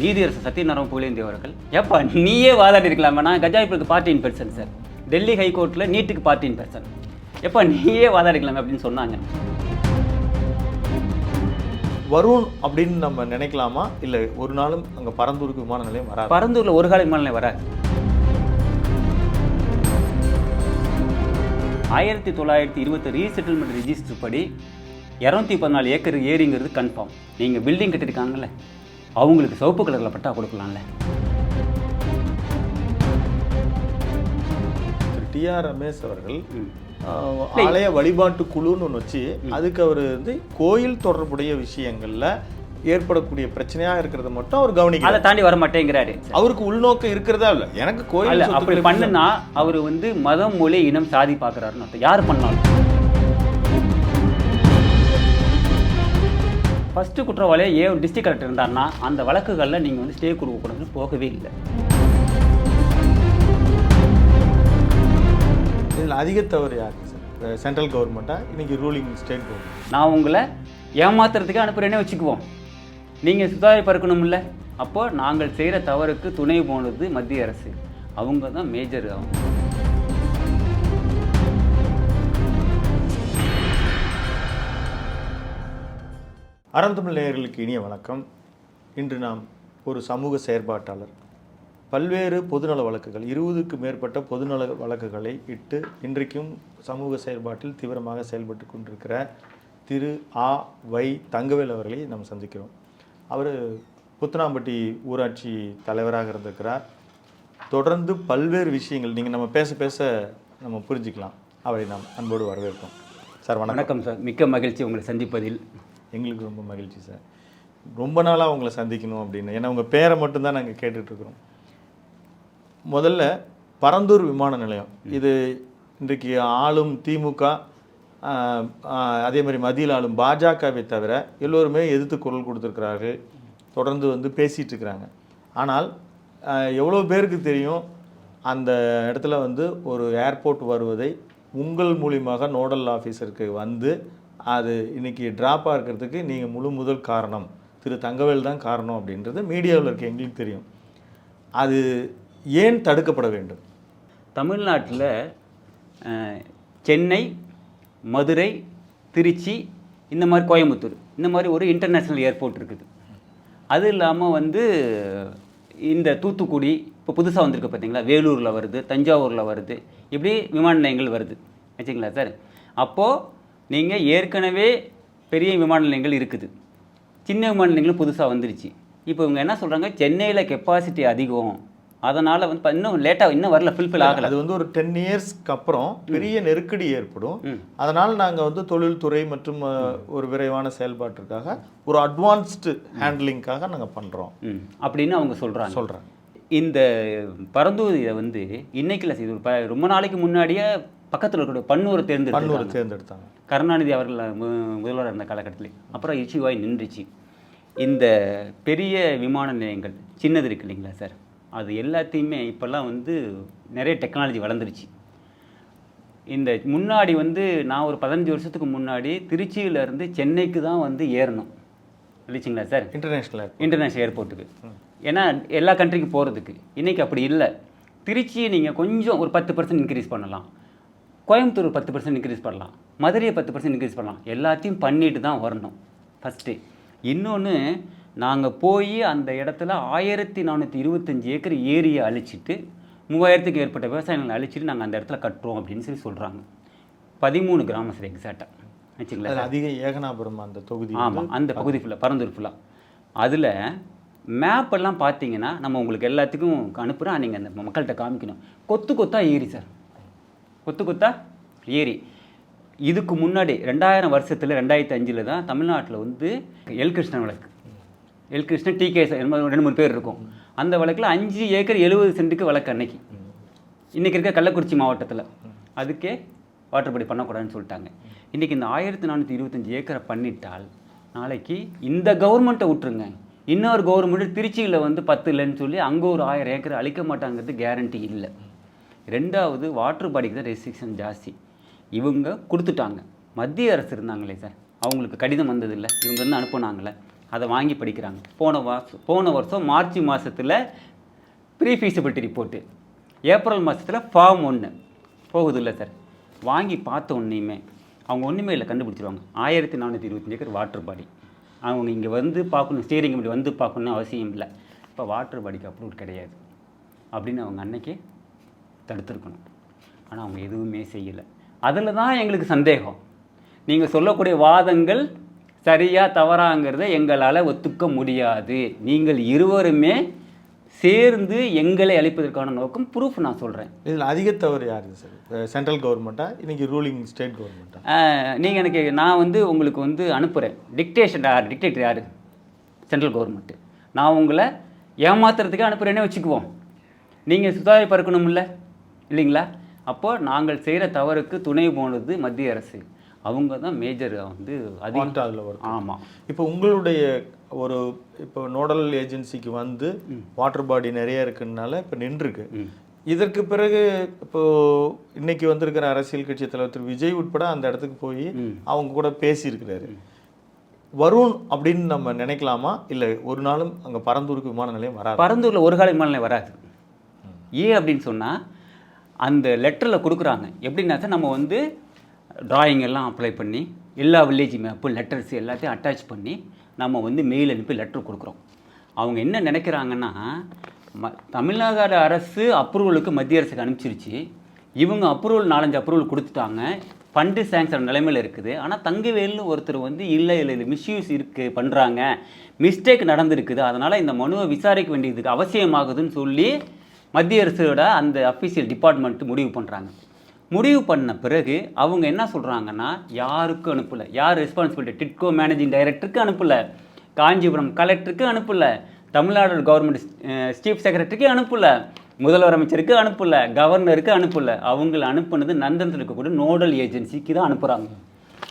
நீதியரசர் சத்யநாராயண புகழேந்தி அவர்கள் எப்பா நீயே வாதாடி இருக்கலாமா? நான் கஜாயிப்புக்கு party in person sir Delhi ஹைகோர்ட்டில் நீட்டுக்கு பார்ட்டின் பெர்சன் எப்பா நீயே வாதாடிக்கலாமே அப்படின்னு சொன்னாங்க. வருண் அப்படின்னு நம்ம நினைக்கலாமா? இல்லை ஒரு நாளும் அங்கே பரந்தூருக்கு விமான நிலையம் வராது? பரந்தூரில் ஒரு கால விமான நிலையம் வராது. ஆயிரத்தி தொள்ளாயிரத்தி இருபத்தி ரீசெட்டில்மெண்ட் ரிஜிஸ்டர் படி இரநூத்தி பதினாலு ஏக்கர் ஏரிங்கிறது கன்ஃபார்ம் நீங்கள் பில்டிங் கட்டியிருக்காங்கல்ல? அவங்களுக்கு சிவப்பு கலரில் பட்டா கொடுக்கலாம்ல. டிஆர் ரமேஷ் அவர்கள் ஆலய வழிபாட்டு குழுன்னு ஒன்று வச்சு அதுக்கு அவர் வந்து கோயில் தொடர்புடைய விஷயங்கள்ல ஏற்படக்கூடிய பிரச்சனையா இருக்கிறத மட்டும் அவர் கவனிக்கல அதை தாண்டி வர மாட்டேங்கிறாரு அவருக்கு உள்நோக்கம் இருக்கிறதா இல்ல? எனக்கு கோயில் அப்படி பண்ணுனா அவர் வந்து மதம் மொழி இனம் சாதி பார்க்குறாருன்னு அர்த்தம். யார் பண்ணாலும். ஃபஸ்ட்டு குற்றவாளியை ஏ டிஸ்ட்ரிக்ட் கலெக்டர் இருந்தாருன்னா அந்த வழக்குகளில் நீங்கள் வந்து ஸ்டே கொடுக்கக்கூடாதுன்னு போகவே இல்லை. இதுல அதிக தவறு சார் சென்ட்ரல் கவர்மெண்ட்டா இன்னைக்கு ரூலிங் ஸ்டேட் கவர்மெண்ட் நான் உங்களை ஏமாத்துறதுக்கு அனுப்புகிறேனே வச்சுக்குவோம். நீங்கள் சுதாரிப்பு இருக்கணும்ல அப்போ நாங்கள் செய்கிற தவறுக்கு துணை போனது மத்திய அரசு. அவங்க தான் மேஜர் ஆகும். அறந்தமிழ் நேயர்களுக்கு இனிய வணக்கம். இன்று நாம் ஒரு சமூக செயற்பாட்டாளர். பல்வேறு பொதுநல வழக்குகள் இருபதுக்கு மேற்பட்ட பொதுநல வழக்குகளை இட்டு இன்றைக்கும் சமூக செயல்பாட்டில் தீவிரமாக செயல்பட்டு கொண்டிருக்கிற திரு ஆ வை தங்கவேல் அவர்களை நாம் சந்திக்கிறோம். அவர் புத்தனாம்பட்டி ஊராட்சி தலைவராக இருந்திருக்கிறார். தொடர்ந்து பல்வேறு விஷயங்கள் நீங்கள் நம்ம பேச பேச நம்ம புரிஞ்சுக்கலாம். அவரை நாம் அன்போடு வரவேற்போம் சார் வணக்கம் சார். மிக்க மகிழ்ச்சி உங்களை சந்திப்பதில். எங்களுக்கு ரொம்ப மகிழ்ச்சி சார். ரொம்ப நாளாக உங்களை சந்திக்கணும் அப்படின்னு. ஏன்னா உங்கள் பேரை மட்டும்தான் நாங்கள் கேட்டுட்ருக்குறோம் முதல்ல பரந்தூர் விமான நிலையம். இது இன்றைக்கு ஆளும் திமுக அதே மாதிரி மத்தியில் ஆளும் பாஜகவை தவிர எல்லோருமே எதிர்த்து குரல் கொடுத்துருக்கிறார்கள். தொடர்ந்து வந்து பேசிகிட்டு இருக்கிறாங்க. ஆனால் எவ்வளோ பேருக்கு தெரியும் அந்த இடத்துல வந்து ஒரு ஏர்போர்ட் வருவதை உங்கள் மூலியமாக நோடல் ஆஃபீஸருக்கு வந்து அது இன்றைக்கி ட்ராப்பாக இருக்கிறதுக்கு நீங்கள் முழு முதல் காரணம். திரு தங்கவேல் தான் காரணம் அப்படின்றது மீடியாவில் இருக்க எங்களுக்கு தெரியும். அது ஏன் தடுக்கப்பட வேண்டும்? தமிழ்நாட்டில் சென்னை மதுரை திருச்சி இந்த மாதிரி கோயம்புத்தூர் இந்த மாதிரி ஒரு இன்டர்நேஷ்னல் ஏர்போர்ட் இருக்குது. அது இல்லாமல் வந்து இந்த தூத்துக்குடி இப்போ புதுசாக வந்திருக்கு பார்த்தீங்களா வேலூரில் வருது தஞ்சாவூரில் வருது இப்படி விமான நிலையங்கள் வருது. வச்சுங்களா சார்? அப்போது நீங்கள் ஏற்கனவே பெரிய விமான நிலையங்கள் இருக்குது. சின்ன விமான நிலையங்களும் புதுசாக வந்துருச்சு. இப்போ இவங்க என்ன சொல்கிறாங்க சென்னையில் கெப்பாசிட்டி அதிகம். அதனால் வந்து இப்ப இன்னும் லேட்டாக இன்னும் வரல ஃபில்ஃபில் ஆகலை. அது வந்து ஒரு டென் இயர்ஸ்க்கு அப்புறம் பெரிய நெருக்கடி ஏற்படும். அதனால் நாங்கள் வந்து தொழில்துறை மற்றும் ஒரு விரைவான செயல்பாட்டிற்காக ஒரு அட்வான்ஸ்டு ஹேண்ட்லிங்காக நாங்கள் பண்ணுறோம் அப்படின்னு அவங்க சொல்கிறாங்க சொல்கிறேன் இந்த பரந்தூர் இதை வந்து இன்னைக்கு இது ரொம்ப நாளைக்கு முன்னாடியே பக்கத்தில் இருக்கிற பன்னூரை பன்னூரை தேர்ந்தெடுத்தாங்க. கருணாநிதி அவர்கள் முதல்வராக இருந்த காலகட்டத்தில். அப்புறம் இஷ்யூவாய் நின்றுச்சு. இந்த பெரிய விமான நிலையங்கள் சின்னது இருக்கு இல்லைங்களா சார்? அது எல்லாத்தையுமே இப்போல்லாம் வந்து நிறைய டெக்னாலஜி வளர்ந்துருச்சு. இந்த முன்னாடி வந்து நான் ஒரு பதினஞ்சு வருஷத்துக்கு முன்னாடி திருச்சியில இருந்து சென்னைக்கு தான் வந்து ஏறணும். இல்லைச்சிங்களா சார்? இன்டர்நேஷ்னல் இன்டர்நேஷ்னல் ஏர்போர்ட்டுக்கு ஏன்னா எல்லா கண்ட்ரிக்கு போகிறதுக்கு இன்றைக்கி அப்படி இல்லை. திருச்சியை நீங்கள் கொஞ்சம் ஒரு பத்து பர்சன்ட் இன்க்ரீஸ் பண்ணலாம். கோயம்புத்தூர் பத்து பர்சன்ட் இன்க்ரீஸ் பண்ணலாம். மதுரையை பத்து பர்சன்ட் இன்க்ரீஸ் பண்ணலாம். எல்லாத்தையும் பண்ணிட்டு தான் வரணும். ஃபஸ்ட்டு இன்னொன்று நாங்கள் போய் அந்த இடத்துல ஆயிரத்தி நானூற்றி இருபத்தஞ்சி ஏக்கர் ஏரியை அழிச்சிட்டு மூவாயிரத்துக்கு ஏற்பட்ட விவசாயங்களை அழிச்சிட்டு நாங்கள் அந்த இடத்துல கட்டுறோம் அப்படின்னு சொல்லி சொல்கிறாங்க பதிமூணு கிராமம் சார் எக்ஸாக்டாக வச்சுங்களா அதிக ஏகனாபுரம் அந்த தொகுதி ஆமாம் அந்த பகுதி. ஃபுல்லாக பரந்தூர் ஃபுல்லாக அதில் மேப் எல்லாம் பார்த்தீங்கன்னா நம்ம உங்களுக்கு எல்லாத்துக்கும் அனுப்புகிறோம் நீங்கள் அந்த மக்கள்கிட்ட காமிக்கணும். கொத்து கொத்தா ஏரி சார். கொத்து கொத்தா? ஏரி. இதுக்கு முன்னாடி ரெண்டாயிரம் வருஷத்தில் ரெண்டாயிரத்தி அஞ்சில் தான் தமிழ்நாட்டில் வந்து எல் கிருஷ்ணன் வழக்கு. எல் கிருஷ்ணன் டி கே ரெண்டு மூணு பேர் இருக்கும். அந்த வழக்கில் அஞ்சு ஏக்கர் எழுபது சென்ட்டுக்கு வழக்கு அன்னைக்கு. இன்றைக்கி இருக்க கள்ளக்குறிச்சி மாவட்டத்தில். அதுக்கே வாட்டர் படி பண்ணக்கூடாதுன்னு சொல்லிட்டாங்க. இன்றைக்கி இந்த ஆயிரத்தி நானூற்றி இருபத்தஞ்சி ஏக்கரை பண்ணிட்டால் நாளைக்கு இந்த கவர்மெண்ட்டை விட்டுருங்க. இன்னொரு கவர்மெண்ட்டு திருச்சியில் வந்து பத்து இல்லைன்னு சொல்லி அங்கே ஒரு ஆயிரம் ஏக்கர் அழிக்க மாட்டாங்கிறது கேரண்டி இல்லை. ரெண்டாவது வாட்டர் பாடிக்கு தான் ரெஸ்ட்ரிக்ஷன் ஜாஸ்தி. இவங்க கொடுத்துட்டாங்க. மத்திய அரசு இருந்தாங்களே சார் அவங்களுக்கு கடிதம் வந்ததில்லை. இவங்க இருந்து அனுப்புனாங்களே அதை வாங்கி படிக்கிறாங்க. போன வருஷம் போன வருஷம் மார்ச் மாதத்தில் ப்ரீ ஃபீஸிபிலிட்டி ரிப்போர்ட்டு ஏப்ரல் மாதத்தில் ஃபார்ம் ஒன்று போகுது இல்லை சார் வாங்கி பார்த்த ஒன்றையுமே அவங்க ஒன்றுமே இல்லை கண்டுபிடிச்சிருவாங்க. ஆயிரத்தி நானூற்றி இருபத்தஞ்சு ஏக்கர் வாட்டர் பாடி அவங்க இங்கே வந்து பார்க்கணும் ஸ்டீரிங் கமிட்டி வந்து பார்க்கணும்னு அவசியம் இல்லை. இப்போ வாட்டர் பாடிக்கு அப்ரூவல் கிடையாது. அப்படின்னு அவங்க அன்னைக்கு தடுத்துருக்கணும். ஆனால் அவங்க எதுவுமே செய்யலை. அதில் தான் எங்களுக்கு சந்தேகம். நீங்கள் சொல்லக்கூடிய வாதங்கள் சரியா தவறாங்கிறத எங்களால் ஒத்துக்க முடியாது. நீங்கள் இருவருமே சேர்ந்து எங்களை அழிப்பதற்கான நோக்கம் ப்ரூஃப் நான் சொல்கிறேன் இதில் அதிக தவறு யாருங்க சார்? சென்ட்ரல் கவர்மெண்ட்டா இன்னைக்கு ரூலிங் ஸ்டேட் கவர்மெண்ட்டா நீங்கள் எனக்கு நான் வந்து உங்களுக்கு வந்து அனுப்புகிறேன் டிக்டேஷன் யார்? டிக்டேட்டர் யார்? சென்ட்ரல் கவர்மெண்ட்டு நான் உங்களை ஏமாத்துறதுக்கே அனுப்புகிறேன்னே வச்சுக்குவோம். நீங்கள் சுதாரிப்பு இருக்கணும்ல இல்லைங்களா? அப்போ நாங்கள் செய்கிற தவறுக்கு துணை போனது மத்திய அரசு. அவங்க தான் மேஜர் வந்து அதிகம் அதுல வரும் ஆமாம் இப்போ உங்களுடைய ஒரு இப்போ நோடல் ஏஜென்சிக்கு வந்து வாட்டர் பாடி நிறைய இருக்குனால இப்போ நின்றுருக்கு. இதற்கு பிறகு இப்போ இன்னைக்கு வந்திருக்கிற அரசியல் கட்சி தலைவர் திரு. விஜய் உட்பட அந்த இடத்துக்கு போய் அவங்க கூட பேசியிருக்கிறாரு. வரும் அப்படின்னு நம்ம நினைக்கலாமா? இல்லை ஒரு நாளும் அங்கே பரந்தூருக்கு விமான நிலையம் வராது? பரந்தூரில் ஒரு கால விமானம் வராது. ஏன் அப்படின்னு சொன்னால் அந்த லெட்டரில் கொடுக்குறாங்க. எப்படின்னா நம்ம வந்து drawing எல்லாம் அப்ளை பண்ணி எல்லா வில்லேஜ் மேப்பும் லெட்டர்ஸ் எல்லாத்தையும் அட்டாச் பண்ணி நம்ம வந்து மெயில் அனுப்பி லெட்டர் கொடுக்குறோம். அவங்க என்ன நினைக்கிறாங்கன்னா ம தமிழ்நாடு அரசு அப்ரூவலுக்கு மத்திய அரசுக்கு அனுப்பிச்சிருச்சு. இவங்க அப்ரூவல் நாலஞ்சு அப்ரூவல் கொடுத்துட்டாங்க. ஃபண்டு சேங்ஷன் நிலைமையில் இருக்குது. ஆனால் தங்கவேல்னு ஒருத்தர் வந்து இல்லை இல்லை இல்லை மிஸ்யூஸ் இருக்குது பண்ணுறாங்க மிஸ்டேக் நடந்திருக்குது. அதனால் இந்த மனுவை விசாரிக்க வேண்டியதுக்கு அவசியமாகுதுன்னு சொல்லி மத்திய அரசோட அந்த அஃபீஷியல் டிபார்ட்மெண்ட் முடிவு பண்ணுறாங்க முடிவு பண்ண பிறகு அவங்க என்ன சொல்கிறாங்கன்னா யாருக்கும் அனுப்பலை. யார் ரெஸ்பான்சிபிலிட்டி டிட்கோ மேனேஜிங் டைரக்டருக்கு அனுப்பலை. காஞ்சிபுரம் கலெக்டருக்கு அனுப்பலை. தமிழ்நாடு கவர்மெண்ட் சீஃப் செக்ரட்டரிக்கு அனுப்பலை. முதல்வர் அமைச்சருக்கு அனுப்பலை. கவர்னருக்கு அனுப்பலை. அவங்கள அனுப்புனது நந்தனத்தில் இருக்கக்கூடிய நோடல் ஏஜென்சிக்கு தான் அனுப்புகிறாங்க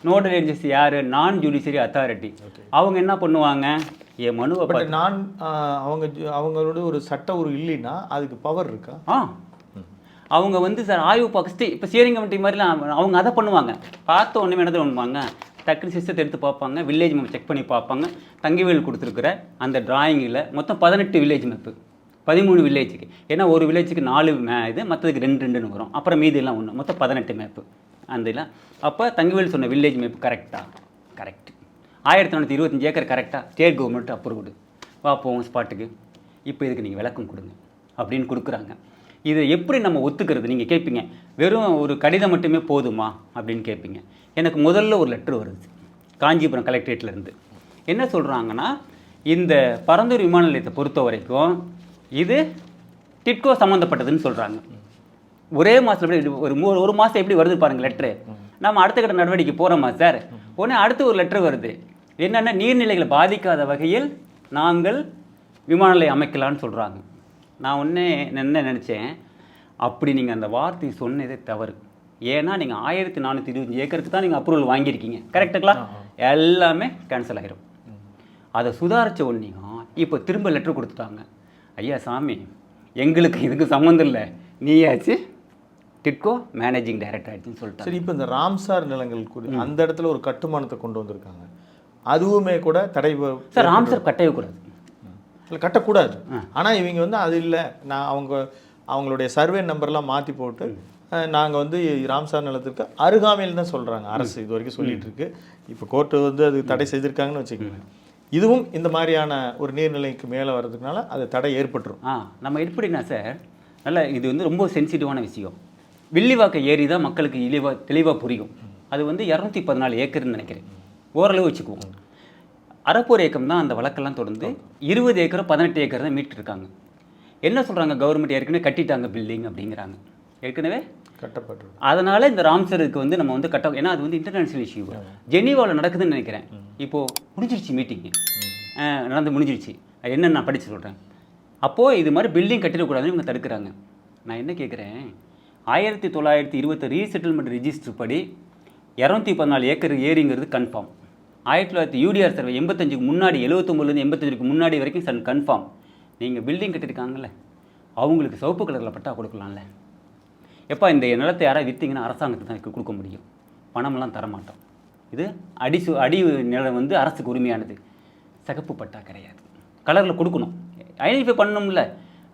நோடல் ஏஜென்சி யார்? நான் ஜுடிஷியரி அத்தாரிட்டி அவங்க என்ன பண்ணுவாங்க? என் மனுவை பட் நான் அவங்க அவங்களோட ஒரு சட்ட ஒரு இல்லைன்னா அதுக்கு பவர் இருக்கா? ஆ. அவங்க வந்து சார் ஆய்வு பார்க்கஸ்ட்டு இப்போ ஸ்டியரிங் கமிட்டி மாதிரிலாம் அவங்க- அதை பண்ணுவாங்க. பார்த்த ஒன்றுமே என்ன பண்ணுவாங்க? டக்குனு சிஸ்டத்தை எடுத்து பார்ப்பாங்க வில்லேஜ் மேப் செக் பண்ணி பார்ப்பாங்க. தங்கிவேல் கொடுத்துருக்குற அந்த டிராயிங்கில் மொத்தம் பதினெட்டு வில்லேஜ் மேப்பு பதிமூணு வில்லேஜுக்கு ஏன்னா ஒரு வில்லேஜுக்கு நாலு மே இது மற்றதுக்கு ரெண்டு ரெண்டுன்னு வரும். அப்புறம் மீதி எல்லாம் ஒன்று மொத்தம் பதினெட்டு மேப்பு அந்த இதெல்லாம் அப்போ தங்கிவேல் சொன்ன வில்லேஜ் மேப் கரெக்டா கரெக்ட் ஆயிரத்தி நானூற்றி இருபத்தஞ்சு ஏக்கர் கரெக்டாக ஸ்டேட் கவர்மெண்ட் அப்ரூவ்டு வா போவோம் ஸ்பாட்டுக்கு. இப்போ இதுக்கு நீங்கள் விளக்கம் கொடுங்க அப்படின்னு கொடுக்குறாங்க. இதை எப்படி நம்ம ஒத்துக்கிறது? நீங்கள் கேட்பீங்க வெறும் ஒரு கடிதம் மட்டுமே போதுமா அப்படின்னு கேட்பீங்க எனக்கு முதல்ல ஒரு லெட்டர் வருது. காஞ்சிபுரம் கலெக்டரேட்லேருந்து என்ன சொல்கிறாங்கன்னா இந்த பரந்தூர் விமான நிலையத்தை பொறுத்த வரைக்கும் இது டிட்கோ சம்மந்தப்பட்டதுன்னு சொல்கிறாங்க ஒரே மாதத்தில் எப்படி ஒரு மூ ஒரு மாதம் எப்படி வருது பாருங்கள் லெட்ரு நம்ம அடுத்த கட்ட நடவடிக்கை போகிறோமா சார் உடனே அடுத்து ஒரு லெட்ரு வருது. என்னென்ன நீர்நிலைகளை பாதிக்காத வகையில் நாங்கள் விமான நிலையம் அமைக்கலாம்னு சொல்கிறாங்க நான் ஒன்றே என்ன நினச்சேன்? அப்படி நீங்கள் அந்த வார்த்தை சொன்னதே தவறு. ஏன்னா நீங்கள் ஆயிரத்தி நானூற்றி இருபத்தஞ்சு ஏக்கருக்கு தான் நீங்கள் அப்ரூவல் வாங்கியிருக்கீங்க. கரெக்டுங்களா எல்லாமே கேன்சல் ஆகிரும் அதை சுதாரிச்ச உடனேயும் இப்போ திரும்ப லெட்டர் கொடுத்துட்டாங்க. ஐயா சாமி எங்களுக்கு இதுக்கு சம்மந்தம் இல்லை. நீயாச்சு டிட்கோ மேனேஜிங் டைரக்டர் ஆச்சுன்னு சொல்லிட்டாங்க. சரி இப்போ இந்த ராம்சார் நிலங்கள் அந்த இடத்துல ஒரு கட்டுமானத்தை கொண்டு வந்திருக்காங்க. அதுவுமே கூட தடை சார் ராம்சர் கட்டவே கூடாது. இல்ல, கட்டக்கூடாது. ஆனா இவங்க வந்து அது இல்லை. நான் அவங்க அவங்களுடைய சர்வே நம்பர்லாம் மாத்தி போட்டு அஹ், நாங்க வந்து ராம்சார் நிலத்திற்கு அருகாமையில் தான் சொல்றாங்க. அரசு இது வரைக்கும் சொல்லிட்டு இருக்கு இப்போ கோர்ட்டு வந்து அது தடை செய்திருக்காங்கன்னு வச்சுக்கோங்க இதுவும் இந்த மாதிரியான ஒரு நீர்நிலைக்கு மேலே வர்றதுனால அது தடை ஏற்பட்டுரும். ஆ நம்ம எப்படின்னா சார்? நல்ல இது வந்து ரொம்ப சென்சிட்டிவான விஷயம். வில்லிவாக்க ஏரி தான் மக்களுக்கு இழிவா தெளிவாக புரியும். அது வந்து இரநூத்தி பதினாலு ஏக்கர்னு நினைக்கிறேன். ஓரளவு வச்சுக்குவோம். அறப்போர் ஏக்கம் தான் அந்த வழக்கெல்லாம் தொடர்ந்து இருபது ஏக்கர் பதினெட்டு ஏக்கர் தான் மீட்டிருக்காங்க. என்ன சொல்கிறாங்க கவர்மெண்ட் ஏற்கனவே கட்டிட்டாங்க பில்டிங் அப்படிங்கிறாங்க. ஏற்கனவே? கட்டப்பட்டு அதனால இந்த ராம்சருக்கு வந்து நம்ம வந்து கட்ட ஏன்னா அது வந்து இன்டர்நேஷனல் இஷ்யூ ஜெனீவாவில் நடக்குதுன்னு நினைக்கிறேன். இப்போது முடிஞ்சிருச்சு மீட்டிங்கு நடந்து முடிஞ்சிருச்சு. அது என்னன்னு நான் படித்து சொல்கிறேன் அப்போது இது மாதிரி பில்டிங் கட்டிடக்கூடாதுன்னு இவங்க தடுக்கிறாங்க. நான் என்ன கேட்குறேன் ஆயிரத்தி தொள்ளாயிரத்தி இருபத்தி ரீசெட்டில்மெண்ட் ரிஜிஸ்டர் படி இரநூத்தி பதினாலு ஏக்கர் ஏரிங்கிறது கன்ஃபார்ம் ஆயிரத்தி தொள்ளாயிரத்தி யூடிஆர் சர்வே எண்பத்தஞ்சுக்கு முன்னாடி எழுபத்தொம்பதுலேருந்து எண்பத்தஞ்சுக்கு முன்னாடி வரைக்கும் சன் கன்ஃபார்ம். நீங்கள் பில்டிங் கட்டியிருக்காங்கல்ல அவங்களுக்கு சிவப்பு கலரில் பட்டா கொடுக்கலாம்ல. எப்போ இந்த நிலத்தை யாராவது விற்றீங்கன்னா அரசாங்கத்துக்கு தான் கொடுக்க முடியும். பணமெல்லாம் தர மாட்டோம் இது அடி சு அடி நிலம் வந்து அரசுக்கு உரிமையானது. சிகப்பு பட்டா கிடையாது. கலரில் கொடுக்கணும். ஐடென்டிஃபை பண்ணணும்ல.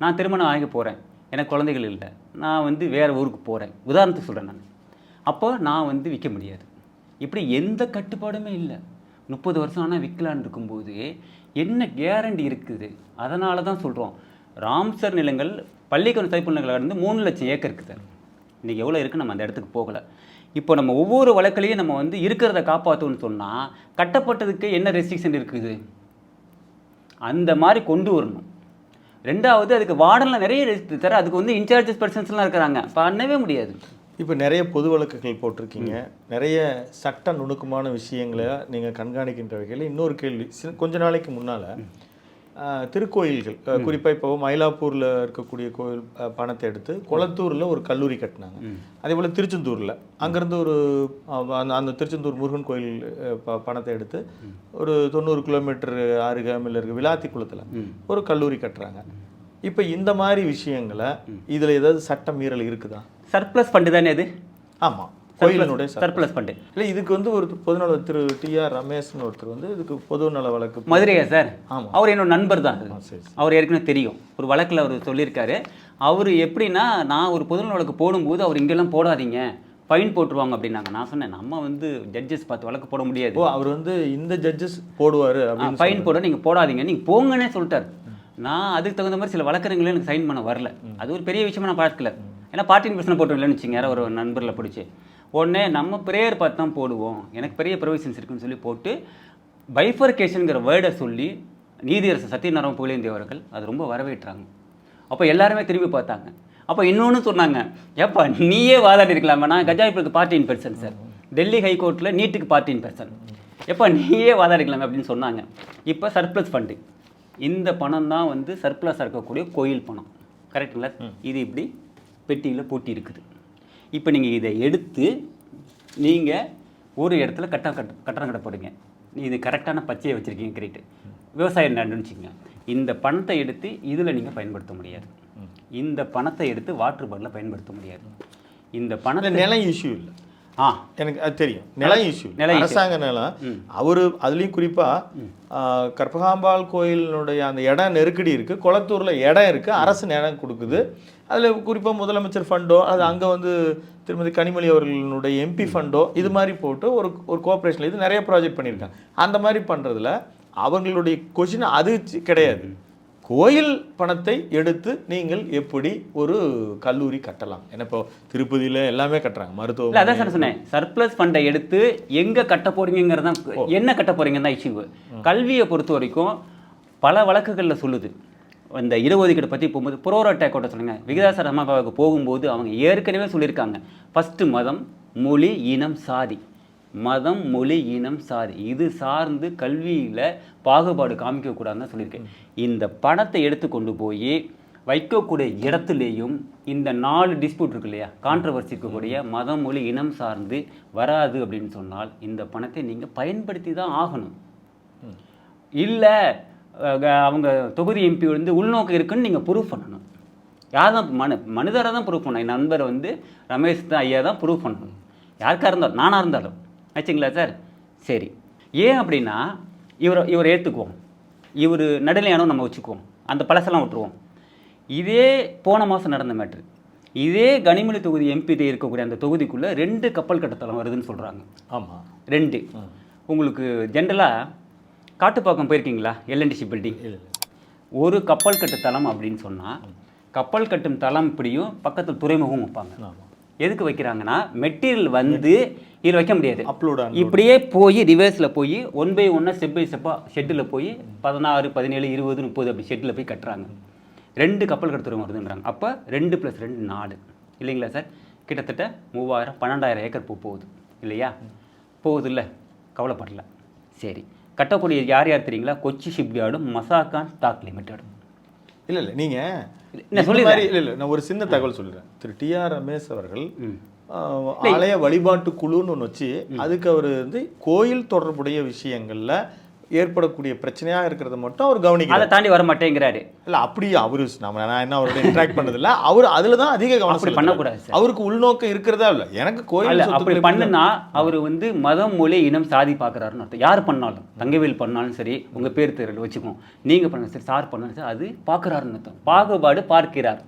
நான் திருமணம் ஆகி போகிறேன் எனக்கு குழந்தைகள் இல்லை. நான் வந்து வேறு ஊருக்கு போகிறேன் உதாரணத்துக்கு சொல்கிறேன் நான். அப்போ நான் வந்து விற்க முடியாது. இப்படி எந்த கட்டுப்பாடுமே இல்லை. முப்பது வருஷம் ஆனால் விற்கலான்னு இருக்கும்போது என்ன கேரண்டி இருக்குது? அதனால தான் சொல்கிறோம் ராம்சர் நிலங்கள் பள்ளிக்கரண சைப்பு நிலங்கள் வந்து மூணு லட்சம் ஏக்கர் இருக்குது சார். இன்றைக்கி எவ்வளோ இருக்குது நம்ம அந்த இடத்துக்கு போகலை. இப்போ நம்ம ஒவ்வொரு வழக்கிலையும் நம்ம வந்து இருக்கிறத காப்பாற்றணும்னு சொன்னால் கட்டப்பட்டதுக்கு என்ன ரெஸ்ட்ரிக்ஷன் இருக்குது? அந்த மாதிரி கொண்டு வரணும். ரெண்டாவது அதுக்கு வார்டனில் நிறைய ரெஸ்ட் தர அதுக்கு வந்து இன்சார்ஜஸ் பர்சன்ஸ்லாம் இருக்கிறாங்க. பண்ணவே முடியாது. இப்போ நிறைய பொது வழக்குகள் போட்டிருக்கீங்க. நிறைய சட்ட நுணுக்கமான விஷயங்களை நீங்கள் கண்காணிக்கின்ற வகையில் இன்னொரு கேள்வி. கொஞ்ச நாளைக்கு முன்னால் திருக்கோயில்கள் குறிப்பாக இப்போ மயிலாப்பூரில் இருக்கக்கூடிய கோயில் பணத்தை எடுத்து குளத்தூரில் ஒரு கல்லூரி கட்டினாங்க. அதே போல் திருச்செந்தூரில் அங்கேருந்து ஒரு அந்த அந்த திருச்செந்தூர் முருகன் கோயில் ப- பணத்தை எடுத்து ஒரு தொண்ணூறு கிலோமீட்டர் அருகாமையில் இருக்க விளாத்தி குளத்தில் ஒரு கல்லூரி கட்டுறாங்க. இப்போ இந்த மாதிரி விஷயங்களை இதில் ஏதாவது சட்ட மீறல் இருக்குதா? சர்ப்ளஸ் ஃபண்டு தானே அது ஆமாம் கோயிலினுடைய. சர்ப்ளஸ். ஃபண்டு. இல்லை இதுக்கு வந்து ஒரு பொதுநல திரு டி ஆர் ரமேஷ்னு ஒருத்தர் வந்து இதுக்கு பொதுநல வழக்கு மதுரையா சார்? ஆமா. அவர் என்னோட நண்பர் தான். அவர் ஏற்கனவே தெரியும். ஒரு வழக்கில் அவர் சொல்லியிருக்காரு. அவர் எப்படின்னா நான் ஒரு பொதுநல வழக்கு போடும்போது அவர் இங்கெல்லாம் போடாதீங்க ஃபைன் போட்டுருவாங்க அப்படின்னாங்க. நான் சொன்னேன் நம்ம வந்து ஜட்ஜஸ் பார்த்து வழக்கு போட முடியாது. அவர் வந்து இந்த ஜட்ஜஸ் போடுவார் ஃபைன் போட நீங்கள் போடாதீங்க. நீங்கள் போங்கன்னே சொல்லிட்டார். நான் அதுக்கு தகுந்த மாதிரி சில வழக்கறிஞர்களே எனக்கு சைன் பண்ண வரல. அது ஒரு பெரிய விஷயமா நான் பார்க்கல. ஏன்னா பார்ட்டின் பிரச்சனை போட்டுருலன்னு வச்சுங்க யாரோ ஒரு நண்பரில் பிடிச்சி. உடனே நம்ம ப்ரேயர் பார்த்து தான் போடுவோம். எனக்கு பெரிய ப்ரொவிஷன்ஸ் இருக்குன்னு சொல்லி போட்டு பைஃபர்கேஷனுங்கிற வேர்டை சொல்லி நீதியரசர் சத்யநாராயண புகழேந்தி அவர்கள் அது ரொம்ப வரவேற்றாங்க. அப்போ எல்லாருமே திரும்பி பார்த்தாங்க. அப்போ இன்னொன்று சொன்னாங்க ஏப்பா நீயே வாதாடி இருக்கலாமா? நான் கஜாய்ப்புக்கு party in person sir Delhi ஹைகோர்ட்டில் நீட்டுக்கு பார்ட்டி இன் பெர்சன் எப்பா நீயே வாதாடிக்கலாமே அப்படின்னு சொன்னாங்க. இப்போ சர்ப்ளஸ் ஃபண்டு இந்த பணம் தான் வந்து சர்ப்ளஸாக இருக்கக்கூடிய கோயில் பணம். கரெக்டுங்களா இது இப்படி பெட்டியில் பூட்டி இருக்குது இப்போ நீங்கள் இதை எடுத்து நீங்கள் ஒரு இடத்துல கட்ட கட்ட கட்டணம் கட்ட போடுங்க இது கரெக்டான பச்சையை வச்சுருக்கீங்க கிரேட்டு விவசாயம் நடுன்னு வச்சுக்கோங்க இந்த பணத்தை எடுத்து இதில் நீங்கள் பயன்படுத்த முடியாது. இந்த பணத்தை எடுத்து வாட்டர் பாட்டில் பயன்படுத்த முடியாது. இந்த பணத்தை நிலம் இஷ்யூ இல்லை. ஆ. எனக்கு அது தெரியும். நிலம் இஷ்யூ நிலம். அரசாங்க நிலம். அவர் அதுலேயும் குறிப்பாக கற்பகாம்பாள் கோயிலினுடைய அந்த இடம் நெருக்கடி இருக்குது குளத்தூரில் இடம் இருக்குது அரசு நிலம் கொடுக்குது. அதில் குறிப்பாக முதலமைச்சர் ஃபண்டோ அது அங்கே வந்து திருமதி கனிமொழி அவர்களுடைய எம்பி ஃபண்டோ இது மாதிரி போட்டு ஒரு ஒரு கோஆப்ரேஷனில் இது நிறைய ப்ராஜெக்ட் பண்ணியிருக்காங்க. அந்த மாதிரி பண்ணுறதுல அவங்களுடைய கொஷின் அது கிடையாது. கோயில் பணத்தை எடுத்து நீங்கள் எப்படி ஒரு கல்லூரி கட்டலாம்? ஏன்னா இப்போ திருப்பதியில் எல்லாமே கட்டுறாங்க மருத்துவ இல்லை அதான் சார் சொன்னேன். சர்ப்ளஸ் ஃபண்டை எடுத்து எங்கே கட்ட போறீங்கிறது தான் என்ன கட்ட போறீங்கன்னு தான் இஷ்யூ கல்வியை பொறுத்த வரைக்கும் பல வழக்குகளில் சொல்லுது. இந்த இடஒதுக்கீடு பற்றி போகும்போது புரோரட்டை கோட்டை சொல்லுங்க. விகிதாசார போகும்போது அவங்க ஏற்கனவே சொல்லியிருக்காங்க. ஃபஸ்ட்டு மதம் மொழி இனம் சாதி. மதம் மொழி இனம் சார். இது சார்ந்து கல்வியில் பாகுபாடு காமிக்கக்கூடாதுன்னு சொல்லியிருக்கேன். இந்த பணத்தை எடுத்து கொண்டு போய் வைக்கக்கூடிய இடத்துலேயும் இந்த நாலு டிஸ்பியூட் இருக்கு இல்லையா? கான்ட்ரவர்சி இருக்கக்கூடிய மதம் மொழி இனம் சார்ந்து வராது அப்படின்னு சொன்னால் இந்த பணத்தை நீங்கள் பயன்படுத்தி தான் ஆகணும். இல்லை அவங்க தொகுதி எம்பி வந்து உள்நோக்கம் இருக்குன்னு நீங்கள் ப்ரூவ் பண்ணணும். யார் தான் மனு மனிதரை தான் ப்ரூவ் பண்ணணும். என் நண்பர் வந்து ரமேஷ் தான் ஐயா தான் ப்ரூவ் பண்ணணும். யாருக்காக இருந்தாலும் நானாக இருந்தாலும். ஆச்சுங்களா சார்? சரி. ஏன் அப்படின்னா இவரை இவரை ஏற்றுக்குவோம் இவர் நடுநிலையானோ நம்ம வச்சுக்குவோம். அந்த பழசெல்லாம் விட்டுருவோம். இதே போன மாதம் நடந்த மேட்ரு இதே கனிமொழி தொகுதி எம்பி இருக்கக்கூடிய அந்த தொகுதிக்குள்ளே ரெண்டு கப்பல் கட்டத்தளம் வருதுன்னு சொல்கிறாங்க ஆமாம் ரெண்டு. உங்களுக்கு ஜென்ரலாக காட்டுப்பாக்கம் போயிருக்கீங்களா? எல்என்டிசி பில்டிங் ஒரு கப்பல் கட்டு தளம் அப்படின்னு சொன்னால் கப்பல் கட்டும் தளம் இப்படியும் பக்கத்தில் துறைமுகம் வைப்பாங்க. எதுக்கு வைக்கிறாங்கன்னா மெட்டீரியல் வந்து இதில் வைக்க முடியாது. அப்லோட் இப்படியே போய் ரிவர்ஸில் போய் ஒன் பை ஒன்னாக ஸ்டெப் பை ஸ்டெப்பாக ஷெட்டில் போய் பதினாறு பதினேழு இருபது முப்பது அப்படி ஷெட்டில் போய் கட்டுறாங்க. ரெண்டு கப்பல் கடத்துறவங்க வருதுன்றாங்க. அப்போ ரெண்டு ப்ளஸ் ரெண்டு நாலு. இல்லைங்களா சார் கிட்டத்தட்ட மூவாயிரம் பன்னெண்டாயிரம் ஏக்கர் பூ போகுது. இல்லையா? போகுது இல்லை கவலைப்படல. சரி. கட்டக்கூடிய யார் யார் தெரியுங்களா? கொச்சி ஷிப்யார்டும் மசாகான் ஸ்டாக் லிமிடெடும் இல்லை இல்லை நீங்கள். மாதிரி இல்லை இல்லை நான் ஒரு சின்ன தகவல் சொல்லிடுறேன். திரு டி ஆர் ரமேஷ் அவர்கள் ஆலய வழிபாட்டு குழுன்னு ஒன்று வச்சு அதுக்கு அவர் வந்து கோயில் தொடர்புடைய விஷயங்களில் ஏற்படக்கூடிய பிரச்சனையாக இருக்கிறத மட்டும் அவர் கவனிக்கல அதை தாண்டி வர மாட்டேங்கிறாரு இல்ல அப்படி அவரு நம்ம நான் என்ன அவரோட இன்ட்ராக்ட் பண்ணது இல்ல அவர் அதுல தான் அதிக கவனம் அப்படி. பண்ணக்கூடாது. அவருக்கு உள்நோக்கம் இருக்கிறதா இல்ல. எனக்கு கோயில் அப்படி பண்ணுனா அவர் வந்து மதம் மொழி இனம் சாதி பார்க்குறாருன்னு அர்த்தம். யார் பண்ணாலும் தங்கவேல் பண்ணாலும் சரி உங்க பேர் தெரியல வச்சுக்கோம் நீங்க பண்ண சரி சார் பண்ணாலும் சரி அது பார்க்குறாருன்னு அர்த்தம். பாகுபாடு பார்க்கிறார்.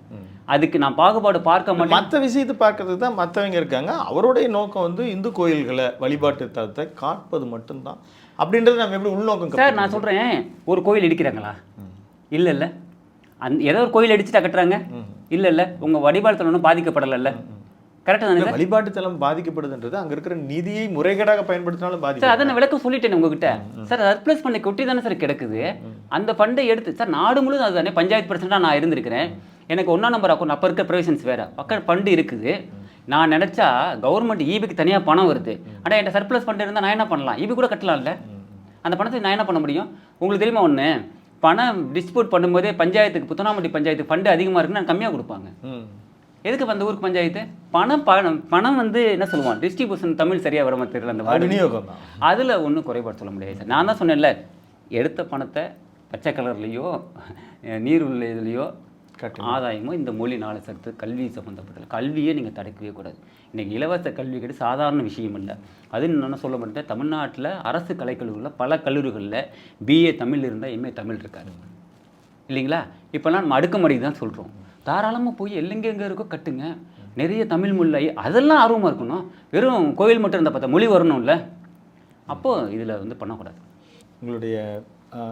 அதுக்கு நான் பாகுபாடு பார்க்க மாட்டேன். மற்ற விஷயத்தை பார்க்கறதுக்கு தான் மற்றவங்க இருக்காங்க. அவருடைய நோக்கம் வந்து இந்து கோயில்களை வழிபாட்டு தலத்தை காப்பது மட்டும்தான். அப்படின்றது நம்ம எப்படி உள்நோக்கம் சார் நான் சொல்றேன். ஒரு கோயில் இடிக்கிறாங்களா? இல்ல இல்ல. அந் ஏதோ ஒரு கோயில் இடிச்சுட்டா கட்டுறாங்க? இல்ல இல்ல. உங்க வழிபாடு ஒன்றும் பாதிக்கப்படலைல்ல கரெக்டாக தானே சார்? வழிபாட்டு தலம் பாதிக்கப்படுதுன்றது அங்க இருக்கிற நிதியை முறைகேடாக பயன்படுத்தினாலும் சார் பாதிக்கும் அதை நான் விளக்கம் சொல்லிட்டேன் உங்ககிட்ட. சார் சர்ப்ளஸ் பண்ணி கொட்டி தானே சார் கிடக்குது. அந்த ஃபண்டை எடுத்து சார் நாடு முழுவதும் அதுதானே. பஞ்சாயத்து பிரசிடண்டாக நான் இருந்திருக்கிறேன். எனக்கு ஒன்றா நம்பர் அக்கௌண்ட் அப்போ இருக்க ப்ரொவிஷன்ஸ் வேற. பக்கம் ஃபண்டு இருக்குது. நான் நினச்சா கவர்மெண்ட் ஈபிக்கு தனியாக பணம் வருது. ஆனால் என்கிட்ட சர்ப்ளஸ் ஃபண்ட் இருந்தால் நான் என்ன பண்ணலாம்? ஈபி கூட கட்டலாம்ல. அந்த பணத்தை நான் என்ன பண்ண முடியும்? உங்களுக்கு தெரியுமா ஒன்று பணம் டிஸ்ட்ரிபியூட் பண்ணும்போதே பஞ்சாயத்துக்கு புத்தனாமட்டி பஞ்சாயத்து ஃபண்டு அதிகமாக இருக்குன்னு நான் கம்மியாக கொடுப்பாங்க. எதுக்கு அந்த ஊருக்கு பஞ்சாயத்து? பணம் பணம் பணம் வந்து என்ன சொல்லுவான்? டிஸ்ட்ரிபியூஷன் தமிழ் சரியாக வர தெரியல அந்த. விநியோகம் அதில் ஒன்றும் குறைபாடு சொல்ல முடியாது சார். நான் தான் சொன்னேன்ல எடுத்த பணத்தை பச்சை கலர்லேயோ நீர் உள்ள இதுலேயோ ஆதாயமோ இந்த மொழி நாளை சேர்த்து கல்வி சம்மந்தப்பட்டது கல்வியே நீங்கள் தடுக்கவே கூடாது. இன்றைக்கி இலவச கல்வி கிடையாது சாதாரண விஷயம் இல்லை. அது என்ன சொல்ல மாட்டேன். தமிழ்நாட்டில் அரசு கலைக்கல்லூரியில் பல கல்லூரிகளில் பிஏ தமிழ் இருந்தால் எம்ஏ தமிழ் இருக்காது இல்லைங்களா? இப்போல்லாம் நம்ம அடுக்குமுறை தான் சொல்கிறோம் தாராளமாக போய் எல்லெங்க எங்கே இருக்கோ கட்டுங்க. நிறைய தமிழ் முல்லை அதெல்லாம் ஆர்வமாக இருக்கணும். வெறும் கோவில் மட்டும் இருந்தால் பார்த்தா மொழி வரணும்ல. அப்போது இதில் வந்து பண்ணக்கூடாது. உங்களுடைய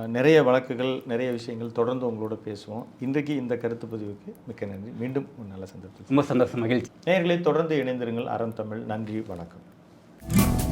நிறைய வழக்குகள் நிறைய விஷயங்கள் தொடர்ந்து உங்களோட பேசுவோம். இன்றைக்கு இந்த கருத்து பதிவுக்கு மிக்க நன்றி. மீண்டும் ஒரு நல்ல சந்தர்ப்பத்தில் ரொம்ப சந்தோஷம். மகிழ்ச்சி. நேயர்களே தொடர்ந்து இணைந்திருங்கள். அறம் தமிழ். நன்றி வணக்கம்.